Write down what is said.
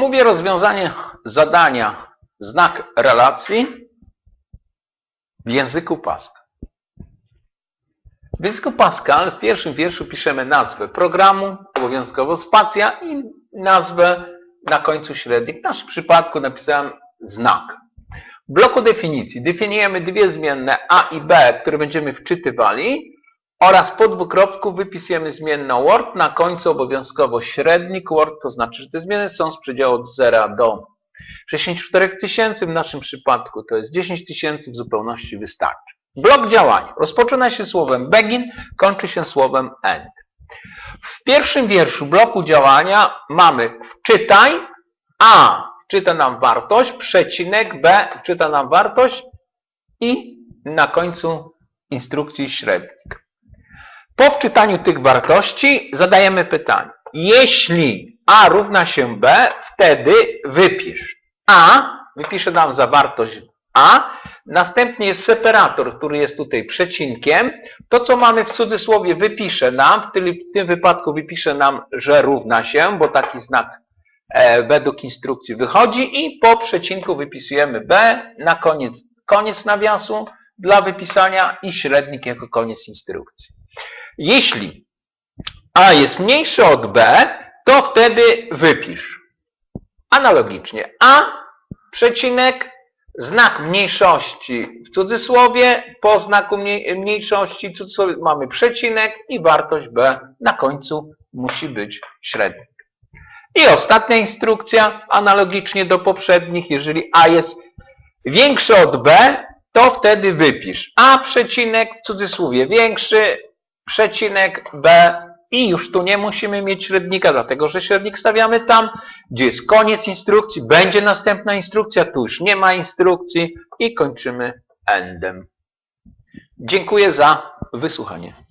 Omówię rozwiązanie zadania znak relacji w języku Pascal. W języku Pascal w pierwszym wierszu piszemy nazwę programu, obowiązkowo spacja i nazwę na końcu średnik. W naszym przypadku napisałem znak. W bloku definicji definiujemy dwie zmienne a i b, które będziemy wczytywali oraz po dwukropku wypisujemy zmienną word, na końcu obowiązkowo średnik word, to znaczy, że te zmiany są z przedziału od 0 do 64 tysięcy, w naszym przypadku to jest 10 tysięcy, w zupełności wystarczy. Blok działania rozpoczyna się słowem begin, kończy się słowem end. W pierwszym wierszu bloku działania mamy wczytaj, a czyta nam wartość, przecinek, b czyta nam wartość i na końcu instrukcji średnik. Po wczytaniu tych wartości zadajemy pytanie. Jeśli a równa się b, wtedy wypisz a, wypisze nam zawartość a, następnie jest separator, który jest tutaj przecinkiem. To, co mamy w cudzysłowie, wypisze nam, w tym, w tym wypadku wypisze nam, że równa się, bo taki znak e, według instrukcji wychodzi i po przecinku wypisujemy b, na koniec, koniec nawiasu dla wypisania i średnik jako koniec instrukcji. Jeśli a jest mniejsze od b, to wtedy wypisz. Analogicznie a, przecinek, znak mniejszości w cudzysłowie, po znaku mniej- mniejszości cudzysłowie mamy przecinek i wartość b na końcu musi być średnik. I ostatnia instrukcja, analogicznie do poprzednich, jeżeli a jest większe od b, to wtedy wypisz a przecinek w cudzysłowie większy, przecinek b i już tu nie musimy mieć średnika, dlatego że średnik stawiamy tam, gdzie jest koniec instrukcji, będzie następna instrukcja, tu już nie ma instrukcji i kończymy endem. Dziękuję za wysłuchanie.